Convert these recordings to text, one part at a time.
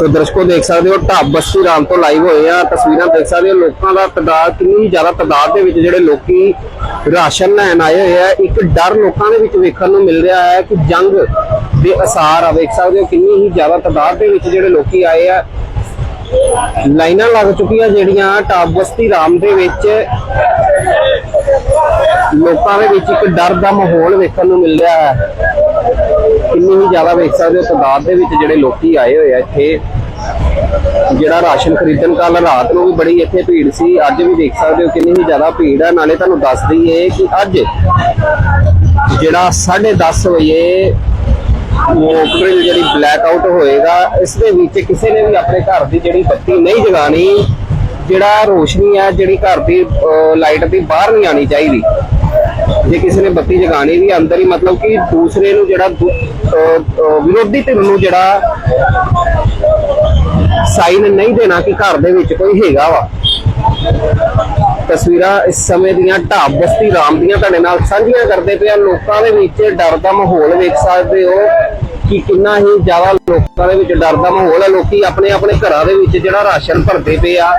ਸੋ ਦਰਸ਼ਕੋ ਦੇਖ ਸਕਦੇ ਹੋ, ਢਾਬ ਬਸਤੀ ਰਾਮ ਤੋਂ ਲਾਈਵ ਹੋਏ ਆ। ਤਸਵੀਰਾਂ ਦੇਖ ਸਕਦੇ ਹੋ, ਲੋਕਾਂ ਦਾ ਤਦਾਦ, ਕਿੰਨੀ ਜ਼ਿਆਦਾ ਤਦਾਦ ਦੇ ਵਿੱਚ ਜਿਹੜੇ ਲੋਕੀ ਰਾਸ਼ਨ ਲੈਣ ਆਏ ਹੋਏ ਆ, ਇੱਕ ਡਰ ਲੋਕਾਂ ਦੇ ਵਿੱਚ ਵੇਖਣ ਨੂੰ ਮਿਲ ਰਿਹਾ ਹੈ ਕਿ ਜੰਗ ਦੇ ਅਸਾਰ ਆ। ਵੇਖ ਸਕਦੇ ਹੋ ਕਿੰਨੀ ਹੀ ਜ਼ਿਆਦਾ ਤਦਾਦ ਦੇ ਵਿੱਚ ਜਿਹੜੇ ਲੋਕੀ ਆਏ ਆ। ਲਾਈਨਾਂ ਲੱਗ ਚੁੱਕੀਆਂ ਜਿਹੜੀਆਂ ਢਾਬ ਬਸਤੀ ਰਾਮ ਦੇ ਵਿੱਚ। ਲੋਕਾਂ ਦੇ ਵਿੱਚ ਇੱਕ ਡਰ ਦਾ ਮਾਹੌਲ ਵੇਖਣ ਨੂੰ ਮਿਲ ਰਿਹਾ ਹੈ। ਕਿੰਨੀ ਹੀ ਜ਼ਿਆਦਾ ਵੇਖ ਸਕਦੇ ਹੋ, ਤਦਾਦ ਦੇ ਵਿੱਚ ਜਿਹੜੇ ਲੋਕੀ ਆਏ ਹੋਏ ਆ ਇੱਥੇ, ਜਿਹੜਾ ਰਾਸ਼ਨ ਖਰੀਦਣ ਕੱਲ ਰਾਤ ਨੂੰ ਵੀ ਬੜੀ ਇੱਥੇ ਭੀੜ ਸੀ, ਅੱਜ ਵੀ ਦੇਖ ਸਕਦੇ ਹੋ ਕਿੰਨੀ ਹੀ ਜ਼ਿਆਦਾ ਭੀੜ ਹੈ ਨਾਲੇ ਤੁਹਾਨੂੰ ਦੱਸ ਦਈਏ ਕਿ ਅੱਜ ਜਿਹੜਾ 10:30 ਵਜੇ ਮੋਕਡਰਿਲ ਜਿਹੜੀ ਬਲੈਕ ਆਊਟ ਹੋਏਗਾ, ਇਸ ਦੇ ਵਿੱਚ ਕਿਸੇ ਨੇ ਵੀ ਆਪਣੇ ਘਰ ਦੀ ਜਿਹੜੀ ਬੱਤੀ ਨਹੀਂ ਜਗਾਣੀ ਜਿਹੜਾ ਰੋਸ਼ਨੀ ਹੈ ਜਿਹੜੀ ਘਰ ਦੀ ਲਾਈਟ ਦੀ ਬਾਹਰ ਨਹੀਂ ਆਣੀ ਚਾਹੀਦੀ। ਜੇ ਕਿਸੇ ਨੇ ਬੱਤੀ ਜਗਾਣੀ ਵੀ ਅੰਦਰ ਹੀ ਮਤਲਬ ਕਿ ਦੂਸਰੇ ਨੂੰ ਜਿਹੜਾ ਵਿਰੋਧੀ ਧਿਰ ਨੂੰ ਜਿਹੜਾ ਸਾਈਨ ਨਹੀਂ ਦੇਣਾ ਕਿ ਘਰ ਦੇ ਵਿੱਚ ਕੋਈ ਹੈਗਾ ਵਾ। ਤਸਵੀਰਾਂ ਇਸ ਸਮੇਂ ਦੀਆਂ ਢਾਬ ਬਸਤੀ ਰਾਮ ਦੀਆਂ ਤੁਹਾਡੇ ਨਾਲ ਸਾਂਝੀਆਂ ਕਰਦੇ ਪਿਆ ਲੋਕਾਂ ਦੇ ਵਿੱਚ ਡਰ ਦਾ ਮਾਹੌਲ ਵੇਖ ਸਕਦੇ ਹੋ ਕਿ ਕਿੰਨਾ ਹੀ ਜ਼ਿਆਦਾ ਲੋਕਾਂ ਦੇ ਵਿੱਚ ਡਰ ਦਾ ਮਾਹੌਲ ਹੈ ਲੋਕੀ ਆਪਣੇ ਆਪਣੇ ਘਰਾਂ ਦੇ ਵਿੱਚ ਜਿਹੜਾ ਰਾਸ਼ਨ ਭਰਦੇ ਪਏ ਆ।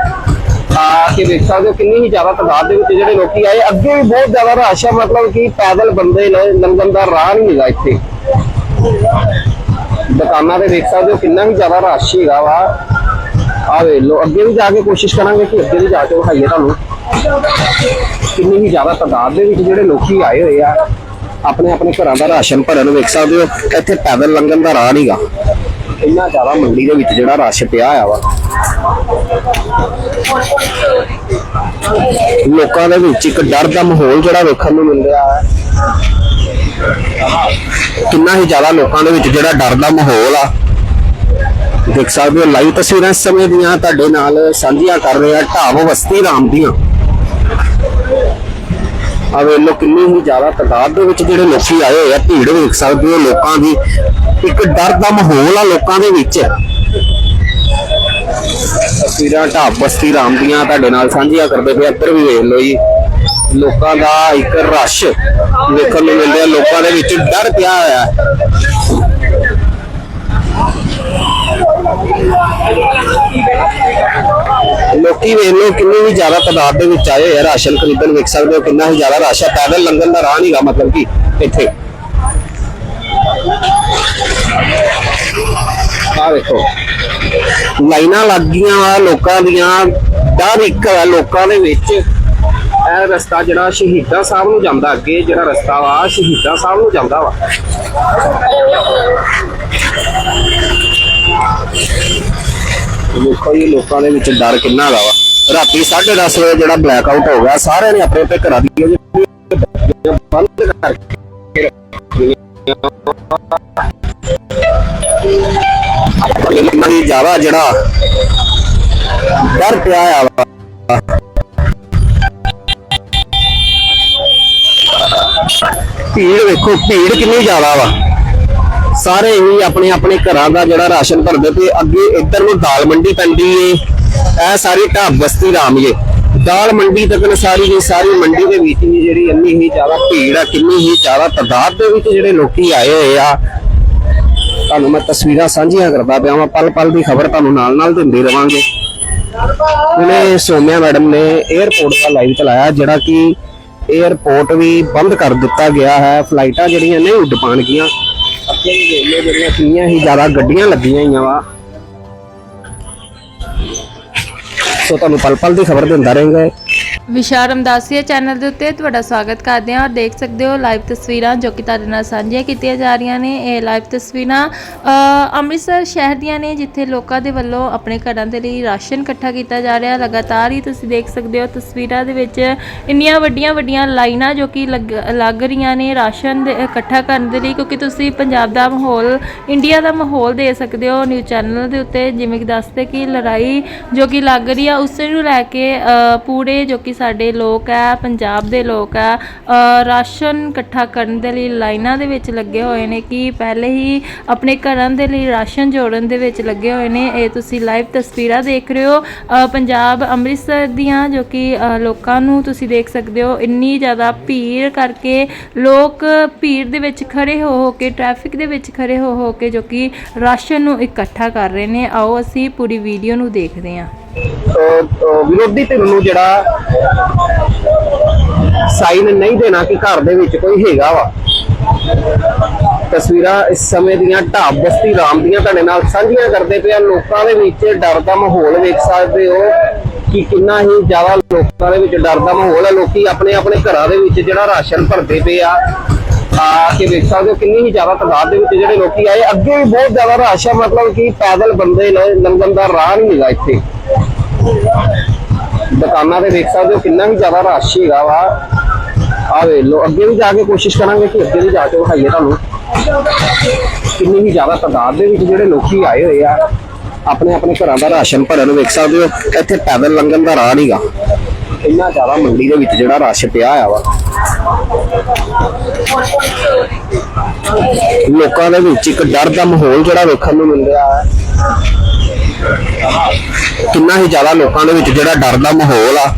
ਕੇ ਵੇਖ ਸਕਦੇ ਹੋ ਕਿੰਨੀ ਹੀ ਜ਼ਿਆਦਾ ਤਾਦਾਦ ਦੇ ਵਿੱਚ ਜਿਹੜੇ ਲੋਕੀ ਆਏ। ਅੱਗੇ ਵੀ ਬਹੁਤ ਜ਼ਿਆਦਾ ਰਸ਼ ਹੈ ਮਤਲਬ ਕਿ ਪੈਦਲ ਬੰਦੇ ਲ- ਲੰਘਣ ਦਾ ਰਾਹ ਨਹੀਂ ਹੈਗਾ ਇੱਥੇ। ਦੁਕਾਨਾਂ ਤੇ ਵੇਖ ਸਕਦੇ ਹੋ ਕਿੰਨਾ ਵੀ ਜ਼ਿਆਦਾ ਰਸ਼ ਹੈਗਾ ਵਾ। ਆ ਵੇ ਲੋ ਅੱਗੇ ਵੀ ਜਾ ਕੇ ਕੋਸ਼ਿਸ਼ ਕਰਾਂਗੇ ਕਿ ਅੱਗੇ ਵੀ ਜਾ ਕੇ ਵਿਖਾਈਏ ਤੁਹਾਨੂੰ। ਕਿੰਨੀ ਹੀ ਜ਼ਿਆਦਾ ਤਾਦਾਦ ਦੇ ਵਿੱਚ ਜਿਹੜੇ ਲੋਕੀ ਆਏ ਹੋਏ ਆ ਆਪਣੇ ਆਪਣੇ ਘਰਾਂ ਦਾ ਰਾਸ਼ਨ ਭਰਨ ਵੇਖ ਸਕਦੇ ਹੋ। ਇੱਥੇ ਪੈਦਲ ਲੰਘਣ ਦਾ ਰਾਹ ਨਹੀਂਗਾ ਇੰਨਾ ਜ਼ਿਆਦਾ ਮੰਡੀ ਦੇ ਵਿੱਚ ਜਿਹੜਾ ਰਸ਼ ਪਿਆ ਆ ਵਾ। ਲੋਕਾਂ ਦੇ ਵਿੱਚ ਇੱਕ ਡਰ ਦਾ ਮਾਹੌਲ ਜਿਹੜਾ ਵੇਖਣ ਨੂੰ ਮਿਲ ਰਿਹਾ ਹੈ। ਕਿੰਨਾ ਹੀ ਜ਼ਿਆਦਾ ਲੋਕਾਂ ਦੇ ਵਿੱਚ ਜਿਹੜਾ ਡਰ ਦਾ ਮਾਹੌਲ ਆ। ਦੇਖ ਸਕਦੇ ਹੋ, ਲਾਈਵ ਤਸਵੀਰਾਂ ਇਸ ਸਮੇਂ ਦੀਆਂ ਤੁਹਾਡੇ ਨਾਲ ਸਾਂਝੀਆਂ ਕਰ ਰਹੇ ਆ ਢਾਬ ਬਸਤੀ ਰਾਮ ਦੀਆਂ। ਆ ਵੇਲੋ ਕਿੰਨੀ ਹੀ ਜ਼ਿਆਦਾ ਤਾਦਾਦ ਦੇ ਵਿੱਚ ਜਿਹੜੇ ਲੋਕੀ ਆਏ ਹੋਏ ਆ, ਭੀੜ ਵੇਖ ਸਕਦੇ ਹੋ ਲੋਕਾਂ ਦੀ। ਇੱਕ ਡਰ ਦਾ ਮਾਹੌਲ ਆ ਲੋਕਾਂ ਦੇ ਵਿੱਚ। ਤਸਵੀਰਾਂ ਢਾਬ ਬਸਤੀ ਰਾਮ ਦੀਆਂ ਤੁਹਾਡੇ ਨਾਲ ਸਾਂਝੀਆਂ ਕਰਦੇ ਪਏ ਇੱਧਰ ਵੀ ਵੇਖ ਲਓ ਜੀ, ਲੋਕਾਂ ਦਾ ਇੱਕ ਰਸ਼ ਵੇਖਣ ਨੂੰ ਮਿਲ ਰਿਹਾ। ਲੋਕਾਂ ਦੇ ਵਿੱਚ ਡਰ ਪਿਆ ਹੋਇਆ। ਹੈ ਵੇਖ ਲਓ ਕਿੰਨੀ ਵੀ ਜ਼ਿਆਦਾ ਤਾਦਾਦ ਦੇ ਵਿੱਚ ਆਏ ਹੋਏ ਰਾਸ਼ਨ ਖਰੀਦਣ ਵੇਖ ਸਕਦੇ ਹੋ ਕਿੰਨਾ ਹੀ ਜ਼ਿਆਦਾ ਰਸ਼ ਪੈਦਲ ਲੰਘਣ ਦਾ ਰਾਹ ਨਹੀਂਗਾ ਮਤਲਬ ਕਿ ਇੱਥੇ। ਆ ਵੇਖੋ। ਲਾਈਨਾਂ ਲੱਗ ਗਈਆਂ ਵਾ ਲੋਕਾਂ ਦੀਆਂ। ਡਰ ਇੱਕ ਹੈ ਲੋਕਾਂ ਦੇ ਵਿੱਚ। ਇਹ ਰਸਤਾ ਜਿਹੜਾ ਸ਼ਹੀਦਾਂ ਸਾਹਿਬ ਨੂੰ ਜਾਂਦਾ ਅੱਗੇ, ਜਿਹੜਾ ਰਸਤਾ ਵਾ ਸ਼ਹੀਦਾਂ ਸਾਹਿਬ ਨੂੰ ਜਾਂਦਾ ਵਾ। ਦੇਖੋ ਇਹ ਲੋਕਾਂ ਦੇ ਵਿੱਚ ਡਰ ਕਿੰਨਾ ਹੈਗਾ ਵਾ। ਰਾਤੀ 10:30 ਵਜੇ ਜਿਹੜਾ ਬਲੈਕ ਆਊਟ ਹੋ ਗਿਆ, ਸਾਰਿਆਂ ਨੇ ਆਪਣੇ ਆਪਣੇ ਘਰਾਂ ਦੀਆਂ ਜਿਹੜੀਆਂ ਬੰਦ ਕਰਕੇ ਇੰਨਾ ਹੀ ਜ਼ਿਆਦਾ ਜਿਹੜਾ ਡਰ ਪਿਆ ਆ ਵਾ। ਭੀੜ ਵੇਖੋ, ਭੀੜ ਕਿੰਨੀ ਜ਼ਿਆਦਾ ਵਾ। ਸਾਰੇ ਹੀ ਆਪਣੇ ਆਪਣੇ ਘਰਾਂ ਦਾ ਜਿਹੜਾ ਰਾਸ਼ਨ ਭਰਦੇ ਤੇ ਅੱਗੇ ਇੱਧਰ ਨੂੰ ਦਾਲ ਮੰਡੀ ਪੈਂਦੀ ਏ। ਇਹ ਸਾਰੀ ਢਾਬ ਬਸਤੀ ਰਾਮੀਏ ਦਾਲ ਮੰਡੀ ਤੱਕ ਸਾਰੀ ਦੀ ਸਾਰੀ ਮੰਡੀ ਦੇ ਵਿੱਚ ਹੀ ਜਿਹੜੀ ਇੰਨੀ ਹੀ ਜ਼ਿਆਦਾ ਭੀੜ ਆ, ਕਿੰਨੀ ਹੀ ਜ਼ਿਆਦਾ ਤਦਾਦ ਦੇ ਵਿੱਚ ਜਿਹੜੇ ਲੋਕੀ ਆਏ ਹੋਏ ਆ। ਤੁਹਾਨੂੰ ਮੈਂ ਤਸਵੀਰਾਂ ਸਾਂਝੀਆਂ ਕਰਦਾ ਪਿਆ ਹਾਂ ਪਲ ਪਲ ਦੀ ਖਬਰ ਤੁਹਾਨੂੰ ਨਾਲ ਨਾਲ ਦਿੰਦੇ ਰਵਾਂਗੇ। ਉਹਨੇ ਸੋਮਿਆ ਮੈਡਮ ਨੇ 에어ਪੋਰਟ ਦਾ ਲਾਈਵ ਚਲਾਇਆ, ਜਿਹੜਾ ਕਿ 에어ਪੋਰਟ ਵੀ ਬੰਦ ਕਰ ਦਿੱਤਾ ਗਿਆ ਹੈ। ਫਲਾਈਟਾਂ ਜਿਹੜੀਆਂ ਨਹੀਂ ਉੱਡ ਪਾਣਗੀਆਂ ਅੱਗੇ ਵੀ ਵੇਖ ਲਓ ਜਿਹੜੀਆਂ ਕਿੰਨੀਆਂ ਹੀ ਜ਼ਿਆਦਾ ਗੱਡੀਆਂ ਲੱਗੀਆਂ ਹੋਈਆਂ ਵਾ। ਸੋ ਤੁਹਾਨੂੰ ਪਲ ਪਲ ਦੀ ਖਬਰ ਦਿੰਦਾ ਰਹਾਂਗੇ। ਵਿਸ਼ਾ ਰਮਦਾਸੀਆ ਚੈਨਲ ਦੇ ਉੱਤੇ ਤੁਹਾਡਾ ਸਵਾਗਤ ਕਰਦੇ ਹਾਂ ਔਰ ਦੇਖ ਸਕਦੇ ਹੋ ਲਾਈਵ ਤਸਵੀਰਾਂ ਜੋ ਕਿ ਤੁਹਾਡੇ ਨਾਲ ਸਾਂਝੀਆਂ ਕੀਤੀਆਂ ਜਾ ਰਹੀਆਂ ਨੇ। ਇਹ ਲਾਈਵ ਤਸਵੀਰਾਂ ਅੰਮ੍ਰਿਤਸਰ ਸ਼ਹਿਰ ਦੀਆਂ ਨੇ, ਜਿੱਥੇ ਲੋਕਾਂ ਦੇ ਵੱਲੋਂ ਆਪਣੇ ਘਰਾਂ ਦੇ ਲਈ ਰਾਸ਼ਨ ਇਕੱਠਾ ਕੀਤਾ ਜਾ ਰਿਹਾ। ਲਗਾਤਾਰ ਹੀ ਤੁਸੀਂ ਦੇਖ ਸਕਦੇ ਹੋ ਤਸਵੀਰਾਂ ਦੇ ਵਿੱਚ ਇੰਨੀਆਂ ਵੱਡੀਆਂ ਵੱਡੀਆਂ ਲਾਈਨਾਂ ਜੋ ਕਿ ਲੱਗ ਲੱਗ ਰਹੀਆਂ ਨੇ ਰਾਸ਼ਨ ਦੇ ਇਕੱਠਾ ਕਰਨ ਦੇ ਲਈ, ਕਿਉਂਕਿ ਤੁਸੀਂ ਪੰਜਾਬ ਦਾ ਮਾਹੌਲ, ਇੰਡੀਆ ਦਾ ਮਾਹੌਲ ਦੇ ਸਕਦੇ ਹੋ ਨਿਊਜ਼ ਚੈਨਲ ਦੇ ਉੱਤੇ, ਜਿਵੇਂ ਕਿ ਦੱਸਦੇ ਕਿ ਲੜਾਈ ਜੋ ਕਿ ਲੱਗ ਰਹੀ ਆ, ਉਸ ਨੂੰ ਲੈ ਕੇ ਪੂਰੇ ਜੋ ਕਿ ਸਾਡੇ ਲੋਕ ਆ, ਪੰਜਾਬ ਦੇ ਲੋਕ ਆ ਰਾਸ਼ਨ ਇਕੱਠਾ ਕਰਨ ਦੇ ਲਈ ਲਾਈਨਾਂ ਦੇ ਵਿੱਚ ਲੱਗੇ ਹੋਏ ਨੇ ਕਿ ਪਹਿਲੇ ਹੀ ਆਪਣੇ ਘਰਾਂ ਦੇ ਲਈ ਰਾਸ਼ਨ ਜੋੜਨ ਦੇ ਵਿੱਚ ਲੱਗੇ ਹੋਏ ਨੇ। ਇਹ ਤੁਸੀਂ ਲਾਈਵ ਤਸਵੀਰਾਂ ਦੇਖ ਰਹੇ ਹੋ। ਪੰਜਾਬ ਅੰਮ੍ਰਿਤਸਰ ਦੀਆਂ ਜੋ ਕਿ ਲੋਕਾਂ ਨੂੰ ਤੁਸੀਂ ਦੇਖ ਸਕਦੇ ਹੋ। ਇੰਨੀ ਜ਼ਿਆਦਾ ਭੀੜ ਕਰਕੇ ਲੋਕ ਭੀੜ ਦੇ ਵਿੱਚ ਖੜੇ ਹੋ ਹੋ ਕੇ ਟ੍ਰੈਫਿਕ ਦੇ ਵਿੱਚ ਖੜੇ ਹੋ ਹੋ ਕੇ ਜੋ ਕਿ ਰਾਸ਼ਨ ਨੂੰ ਇਕੱਠਾ ਕਰ ਰਹੇ ਨੇ। ਆਓ ਅਸੀਂ ਪੂਰੀ ਵੀਡੀਓ ਨੂੰ ਦੇਖਦੇ ਹਾਂ। ਵਿਰੋਧੀ ਧਿਰ ਨੂੰ ਜਿਹੜਾ ਸਾਈਨ ਨਹੀਂ ਦੇਣਾ ਕਿ ਘਰ ਦੇ ਵਿੱਚ ਕੋਈ ਹੈਗਾ ਵਾ। ਤਸਵੀਰਾਂ ਇਸ ਸਮੇਂ ਦੀਆਂ ਢਾਬ ਬਸਤੀ ਰਾਮ ਦੀਆਂ ਤੁਹਾਡੇ ਨਾਲ ਸਾਂਝੀਆਂ ਕਰਦੇ ਪਏ ਲੋਕਾਂ ਦੇ ਵਿੱਚ ਡਰ ਦਾ ਮਾਹੌਲ ਵੇਖ ਸਕਦੇ ਹੋ ਕਿ ਕਿੰਨਾ ਹੀ ਜ਼ਿਆਦਾ ਲੋਕਾਂ ਦੇ ਵਿੱਚ ਡਰ ਦਾ ਮਾਹੌਲ ਹੈ ਲੋਕੀ ਆਪਣੇ ਆਪਣੇ ਘਰਾਂ ਦੇ ਵਿੱਚ ਜਿਹੜਾ ਰਾਸ਼ਨ ਭਰਦੇ ਪਏ ਆ। ਆ ਕੇ ਵੇਖ ਸਕਦੇ ਹੋ ਕਿੰਨੀ ਹੀ ਜ਼ਿਆਦਾ ਤਾਦਾਦ ਦੇ ਵਿੱਚ ਜਿਹੜੇ ਲੋਕੀ ਆਏ। ਅੱਗੇ ਵੀ ਬਹੁਤ ਜ਼ਿਆਦਾ ਰਸ਼ ਆ, ਮਤਲਬ ਕਿ ਪੈਦਲ ਬੰਦੇ ਨੇ, ਲੰਘਣ ਦਾ ਰਾਹ ਨਹੀਂ ਹੈਗਾ ਇੱਥੇ। ਦੁਕਾਨਾਂ ਤੇ ਦੇਖ ਸਕਦੇ ਹੋ ਕਿੰਨਾ ਵੀ ਜ਼ਿਆਦਾ ਰਸ਼ ਹੈਗਾ ਵਾ। ਆ ਵੇ ਲੋ ਅੱਗੇ ਵੀ ਜਾ ਕੇ ਕੋਸ਼ਿਸ਼ ਕਰਾਂਗੇ ਕਿ ਅੱਗੇ ਵੀ ਜਾ ਕੇ ਵਿਖਾਈਏ ਤੁਹਾਨੂੰ। ਕਿੰਨੀ ਹੀ ਜ਼ਿਆਦਾ ਤਾਦਾਦ ਦੇ ਵਿੱਚ ਜਿਹੜੇ ਲੋਕੀ ਆਏ ਹੋਏ ਆ ਆਪਣੇ ਆਪਣੇ ਘਰਾਂ ਦਾ ਰਾਸ਼ਨ ਭਰਨ ਵੇਖ ਸਕਦੇ ਹੋ। ਇੱਥੇ ਪੈਦਲ ਲੰਘਣ ਦਾ ਰਾਹ ਨਹੀਂਗਾ ਇੰਨਾ ਜ਼ਿਆਦਾ ਮੰਡੀ ਦੇ ਵਿੱਚ ਜਿਹੜਾ ਰਸ਼ ਪਿਆ ਆ ਵਾ। ਲੋਕਾਂ ਦੇ ਵਿੱਚ ਇੱਕ ਡਰ ਦਾ ਮਾਹੌਲ ਜਿਹੜਾ ਵੇਖਣ ਨੂੰ ਮਿਲ ਰਿਹਾ ਹੈ। ਕਿੰਨਾ ਹੀ ਜ਼ਿਆਦਾ ਲੋਕਾਂ ਦੇ ਵਿੱਚ ਜਿਹੜਾ ਡਰ ਦਾ ਮਾਹੌਲ ਆ।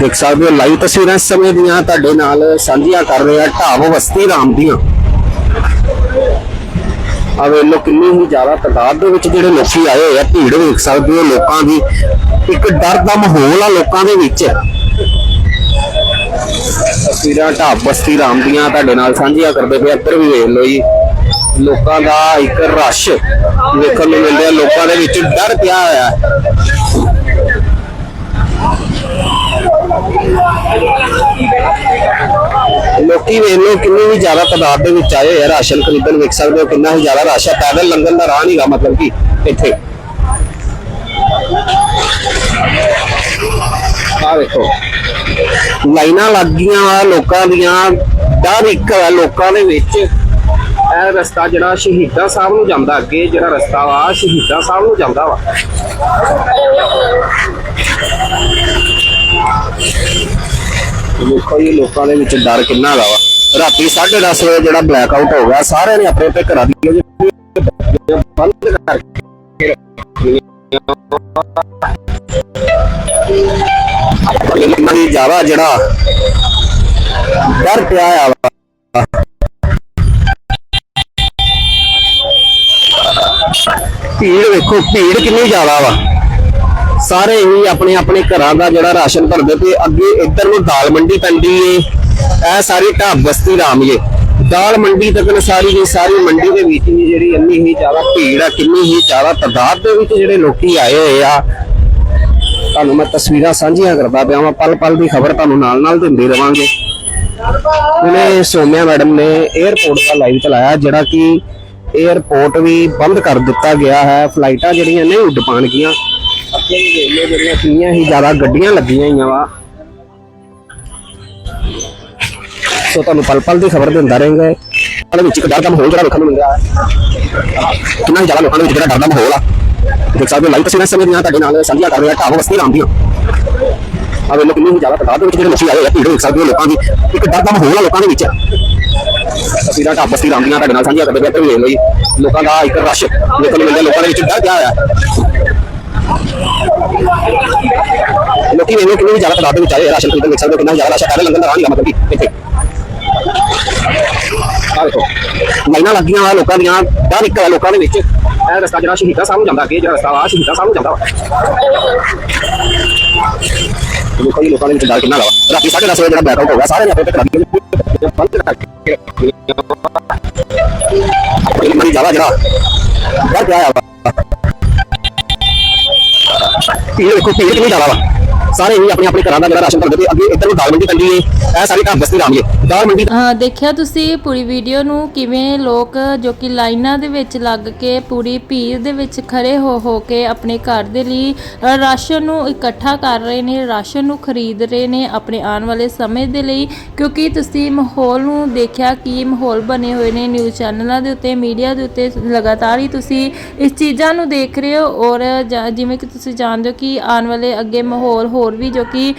ਦੇਖ ਸਕਦੇ ਹੋ ਲਾਈਵ ਤਸਵੀਰਾਂ ਇਸ ਸਮੇਂ ਦੀਆਂ ਤੁਹਾਡੇ ਨਾਲ ਸਾਂਝੀਆਂ ਕਰ ਰਹੇ ਆ ਢਾਬ ਬਸਤੀ ਰਾਮ ਦੀਆਂ। ਆ ਵੇਲੋ ਕਿੰਨੀ ਹੀ ਜ਼ਿਆਦਾ ਤਾਦਾਦ ਦੇ ਵਿੱਚ ਜਿਹੜੇ ਲੋਕੀ ਆਏ ਹੋਏ ਆ, ਭੀੜ ਵੇਖ ਸਕਦੇ ਹੋ ਲੋਕਾਂ ਦੀ। ਇੱਕ ਡਰ ਦਾ ਮਾਹੌਲ ਆ ਲੋਕਾਂ ਦੇ ਵਿੱਚ। ਤਸਵੀਰਾਂ ਢਾਬ ਬਸਤੀ ਰਾਮ ਦੀਆਂ ਤੁਹਾਡੇ ਨਾਲ ਸਾਂਝੀਆਂ ਕਰਦੇ ਪਏ ਇੱਧਰ ਵੀ ਵੇਖ ਲਓ ਜੀ, ਲੋਕਾਂ ਦਾ ਇੱਕ ਰਸ਼ ਵੇਖਣ ਨੂੰ ਮਿਲ ਰਿਹਾ। ਲੋਕਾਂ ਦੇ ਵਿੱਚ ਡਰ ਪਿਆ ਹੋਇਆ। ਲੋਕੀ ਵੇਖ ਲਓ ਕਿੰਨੀ ਵੀ ਜ਼ਿਆਦਾ ਤਾਦਾਦ ਦੇ ਵਿੱਚ ਆਏ ਹੋਏ ਆ ਰਾਸ਼ਨ ਖਰੀਦਣ, ਵੇਖ ਸਕਦੇ ਹੋ ਕਿੰਨਾ ਹੀ ਜ਼ਿਆਦਾ ਰਸ਼ ਹੈ ਪੈਦਲ ਲੰਘਣ ਦਾ ਰਾਹ ਨਹੀਂਗਾ ਮਤਲਬ ਕਿ ਇੱਥੇ। ਆ ਵੇਖੋ। ਲਾਈਨਾਂ ਲੱਗ ਗਈਆਂ ਵਾ ਲੋਕਾਂ ਦੀਆਂ। ਡਰ ਇੱਕ ਹੈ ਲੋਕਾਂ ਦੇ ਵਿੱਚ। ਇਹ ਰਸਤਾ ਜਿਹੜਾ ਸ਼ਹੀਦਾਂ ਸਾਹਿਬ ਨੂੰ ਜਾਂਦਾ ਅੱਗੇ, ਜਿਹੜਾ ਰਸਤਾ ਵਾ, ਸ਼ਹੀਦਾਂ ਸਾਹਿਬ ਨੂੰ ਜਾਂਦਾ ਵਾ। ਦੇਖੋ ਜੀ ਲੋਕਾਂ ਦੇ ਵਿੱਚ ਡਰ ਕਿੰਨਾ ਹੈਗਾ ਵਾ। ਰਾਤੀ 10:30 ਵਜੇ ਜਿਹੜਾ ਬਲੈਕ ਆਊਟ ਹੋ ਗਿਆ, ਸਾਰਿਆਂ ਨੇ ਆਪਣੇ ਆਪਣੇ ਘਰਾਂ ਦੀਆਂ ਬੰਦ ਕਰਕੇ ਰੱਖੀਆਂ ਕਿੰਨਾ ਜ਼ਿਆਦਾ ਜਿਹੜਾ ਡਰ ਪਿਆ ਆ ਵਾ। ਭੀੜ ਵੇਖੋ, ਭੀੜ ਕਿੰਨੀ ਜ਼ਿਆਦਾ ਵਾ। ਸਾਰੇ ਹੀ ਆਪਣੇ ਆਪਣੇ ਘਰਾਂ ਦਾ ਜਿਹੜਾ ਰਾਸ਼ਨ ਭਰਦੇ ਤੇ ਅੱਗੇ ਇੱਧਰ ਨੂੰ ਦਾਲ ਮੰਡੀ ਪੈਂਦੀ ਏ, ਇਹ ਸਾਰੀ ਢਾਬ ਬਸਤੀ ਰਾਮੀਏ ਦਾਲ ਮੰਡੀ ਤੱਕ ਸਾਰੀ ਦੀ ਸਾਰੀ ਮੰਡੀ ਦੇ ਵਿੱਚ ਹੀ ਜਿਹੜੀ ਇੰਨੀ ਹੀ ਜ਼ਿਆਦਾ ਭੀੜ ਆ, ਕਿੰਨੀ ਹੀ ਜ਼ਿਆਦਾ ਤਦਾਦ ਦੇ ਵਿੱਚ ਜਿਹੜੇ ਲੋਕੀ ਆਏ ਹੋਏ ਆ। ਤੁਹਾਨੂੰ ਮੈਂ ਤਸਵੀਰਾਂ ਸਾਂਝੀਆਂ ਕਰਦਾ ਪਿਆ ਹਾਂ ਪਲ ਪਲ ਦੀ ਖਬਰ ਤੁਹਾਨੂੰ ਨਾਲ ਨਾਲ ਦਿੰਦੇ ਰਵਾਂਗੇ। ਉਹਨੇ ਸੋਮਿਆ ਮੈਡਮ ਨੇ 에어ਪੋਰਟ ਦਾ ਲਾਈਵ ਚਲਾਇਆ, ਜਿਹੜਾ ਕਿ 에어ਪੋਰਟ ਵੀ ਬੰਦ ਕਰ ਦਿੱਤਾ ਗਿਆ ਹੈ। ਫਲਾਈਟਾਂ ਜਿਹੜੀਆਂ ਨਹੀਂ ਉੱਡ ਪਾਣਗੀਆਂ ਅੱਗੇ ਵੀ ਵੇਖ ਲਓ ਜਿਹੜੀਆਂ ਕਿੰਨੀਆਂ ਹੀ ਜ਼ਿਆਦਾ ਗੱਡੀਆਂ ਲੱਗੀਆਂ ਹੋਈਆਂ ਵਾ। ਸੋ ਤੁਹਾਨੂੰ ਪਲ ਪਲ ਦੀ ਖਬਰ ਦਿੰਦਾ ਰਹਾਂਗਾ। ਉਹਦੇ ਵਿੱਚ ਇੱਕ ਡਰ ਦਾ ਮਾਹੌਲ ਜਿਹੜਾ ਵੇਖਣ ਨੂੰ ਮਿਲ ਹੈ। ਕਿੰਨਾ ਜ਼ਿਆਦਾ ਲੋਕਾਂ ਦੇ ਵਿੱਚ ਜਿਹੜਾ ਡਰ ਦਾ ਮਾਹੌਲ ਆ। ਦੇਖ ਸਕਦੇ ਹੋ, ਲਾਈਵ ਤਸਵੀਰਾਂ ਸਮੇਂ ਦੀਆਂ ਤੁਹਾਡੇ ਨਾਲ ਸਾਂਝੀਆਂ ਕਰ ਰਿਹਾ ਢਾਬ ਵਸਤੀ ਰਾਮ ਦੀਆਂ। ਆ ਵੇਖ ਕਿੰਨੀ ਜ਼ਿਆਦਾ ਤਾਦਾਦ ਦੇ ਵਿੱਚ ਜਿਹੜੇ ਲੋਕੀ ਆਏ ਆ, ਭੀੜ ਦੇਖ ਸਕਦੇ ਹੋ ਲੋਕਾਂ ਦੀ। ਇੱਕ ਡਰ ਦਾ ਮਾਹੌਲ ਆ ਲੋਕਾਂ ਦੇ ਵਿੱਚ। ਤਸਵੀਰਾਂ ਢਾਬ ਵਸਤੀ ਰਾਮ ਦੀਆਂ ਤੁਹਾਡੇ ਨਾਲ ਸਾਂਝੀਆਂ ਕਰਦੇ ਪਏ ਆ। ਵੇਖ ਲਓ ਜੀ, ਲੋਕਾਂ ਦਾ ਇੱਕ ਰਸ਼ ਦੇਖਣ ਨੂੰ ਮਿਲਦਾ, ਲੋਕਾਂ ਦੇ ਵਿੱਚ ਡਰ ਪਿਆ ਹੋਇਆ। ਲੋਕੀ ਵੇਖ ਕਿੰਨੀ ਜ਼ਿਆਦਾ ਤਾਦਾਦ ਦੇ ਵਿੱਚ ਆਏ ਰਾਸ਼ਨ ਖਰੀਦਣ ਦੇਖ ਸਕਦੇ ਹੋ ਕਿੰਨਾ ਜ਼ਿਆਦਾ ਰਾਸ਼ਨ ਪੈਦਲ ਲੰਘਣ ਦਾ ਰਾਹ ਮਤਲਬ ਕਿ ਇੱਥੇ ਆ ਦੇਖੋ ਲਾਈਨਾਂ ਲੱਗੀਆਂ ਵਾ ਲੋਕਾਂ ਦੀਆਂ ਡਰ ਇੱਕ ਲੋਕਾਂ ਦੇ ਵਿੱਚ। ਇਹ ਰਸਤਾ ਜਿਹੜਾ ਸ਼ਹੀਦਾਂ ਸਾਹਿਬ ਨੂੰ ਜਾਂਦਾ ਅੱਗੇ, ਜਿਹੜਾ ਰਸਤਾ ਵਾ ਸ਼ਹੀਦਾਂ ਸਾਹਿਬ ਨੂੰ ਜਾਂਦਾ ਵਾ। ਦੇਖੋ ਜੀ, ਲੋਕਾਂ ਦੇ ਵਿੱਚ ਡਰ ਕਿੰਨਾ ਵਾ। ਰਾਤੀ 10:30 ਵਜੇ ਜਿਹੜਾ ਬਲੈਕ ਹੋ ਗਿਆ ਸਾਰੇ ਨੇ ਆਪਣੇ ਘਰਾਂ ਦੀਆਂ ਬੰਦ ਕਰਕੇ ਰੱਖੀਆਂ ਬੜੀ ਜ਼ਿਆਦਾ ਜਿਹੜਾ ਡਰ ਪਿਆ ਵਾ ਭੀੜ ਵੇਖੋ ਭੀੜ ਕਿੰਨੀ ਜ਼ਿਆਦਾ ਵਾ ਸਾਰੇ ਹੀ ਆਪਣੇ ਆਪਣੇ ਘਰਾਂ ਦਾ ਜਿਹੜਾ ਰਾਸ਼ਨ ਭਰਦੇ ਪਏ ਅੱਗੇ ਇੱਧਰ ਨੂੰ ਦਾਲ ਮੰਡੀ ਪੈਂਦੀ ਏ ਇਹ ਸਾਰੀ ਢਾਬ ਬਸਤੀ ਰਾਮ ਦਾਲ ਮੰਡੀ ਅ, ਦੇਖਿਆ ਤੁਸੀਂ ਪੂਰੀ ਵੀਡੀਓ ਨੂੰ ਕਿਵੇਂ ਲੋਕ ਜੋ ਕਿ ਲਾਈਨਾਂ ਦੇ ਵਿੱਚ ਲੱਗ ਕੇ ਪੂਰੀ ਭੀੜ ਦੇ ਵਿੱਚ ਖੜੇ ਹੋ ਹੋ ਕੇ ਆਪਣੇ ਘਰ ਦੇ ਲਈ ਰਾਸ਼ਨ ਨੂੰ ਇਕੱਠਾ ਕਰ ਰਹੇ ਨੇ ਰਾਸ਼ਨ ਨੂੰ ਖਰੀਦ ਰਹੇ ਨੇ ਆਪਣੇ ਆਉਣ ਵਾਲੇ ਸਮੇਂ ਦੇ ਲਈ। ਕਿਉਂਕਿ ਤੁਸੀਂ ਮਾਹੌਲ ਨੂੰ ਦੇਖਿਆ ਕੀ ਮਾਹੌਲ ਬਣੇ ਹੋਏ ਨੇ ਨਿਊਜ਼ ਚੈਨਲਾਂ ਦੇ ਉੱਤੇ ਮੀਡੀਆ ਦੇ ਉੱਤੇ ਲਗਾਤਾਰ ਹੀ ਤੁਸੀਂ ਇਸ ਚੀਜ਼ਾਂ ਨੂੰ ਦੇਖ ਰਹੇ ਹੋ ਔਰ ਜਿਵੇਂ ਕਿ ਤੁਸੀਂ ਜਾਣਦੇ ਹੋ ਕਿ ਆਉਣ ਵਾਲੇ ਅੱਗੇ ਮਾਹੌਲ ਹੋ ਹੋਰ ਵੀ ਜੋ ਕਿ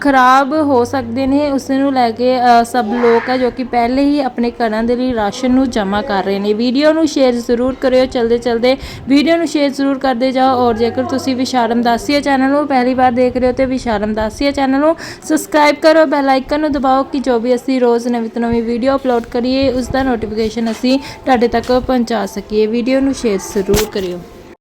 ਖਰਾਬ ਹੋ ਸਕਦੇ ਨੇ ਉਸ ਨੂੰ ਲੈ ਕੇ ਸਭ ਲੋਕ ਆ ਜੋ ਕਿ ਪਹਿਲੇ ਹੀ ਆਪਣੇ ਘਰਾਂ ਦੇ ਲਈ ਰਾਸ਼ਨ ਨੂੰ ਜਮ੍ਹਾਂ ਕਰ ਰਹੇ ਨੇ। ਵੀਡੀਓ ਨੂੰ ਸ਼ੇਅਰ ਜ਼ਰੂਰ ਕਰਿਓ। ਚਲਦੇ ਚਲਦੇ ਵੀਡੀਓ ਨੂੰ ਸ਼ੇਅਰ ਜ਼ਰੂਰ ਕਰਦੇ ਜਾਓ। ਔਰ ਜੇਕਰ ਤੁਸੀਂ ਵਿਸ਼ਾਰਮ ਦਾਸੀਆ ਚੈਨਲ ਨੂੰ ਪਹਿਲੀ ਵਾਰ ਦੇਖ ਰਹੇ ਹੋ ਤੇ ਵਿਸ਼ਾਰਮ ਦਾਸੀਆ ਚੈਨਲ ਨੂੰ ਸਬਸਕ੍ਰਾਈਬ ਕਰੋ। ਬੈਲ ਆਈਕਨ ਨੂੰ ਦਬਾਓ ਕਿ ਜੋ ਵੀ ਅਸੀਂ ਰੋਜ਼ ਨਵੀਂ ਤੋਂ ਨਵੀਂ ਵੀਡੀਓ ਅਪਲੋਡ ਕਰੀਏ ਉਸ ਦਾ ਨੋਟੀਫਿਕੇਸ਼ਨ ਅਸੀਂ ਤੁਹਾਡੇ ਤੱਕ ਪਹੁੰਚਾ ਸਕੀਏ। ਵੀਡੀਓ ਨੂੰ ਸ਼ੇਅਰ ਜ਼ਰੂਰ ਕਰਿਓ।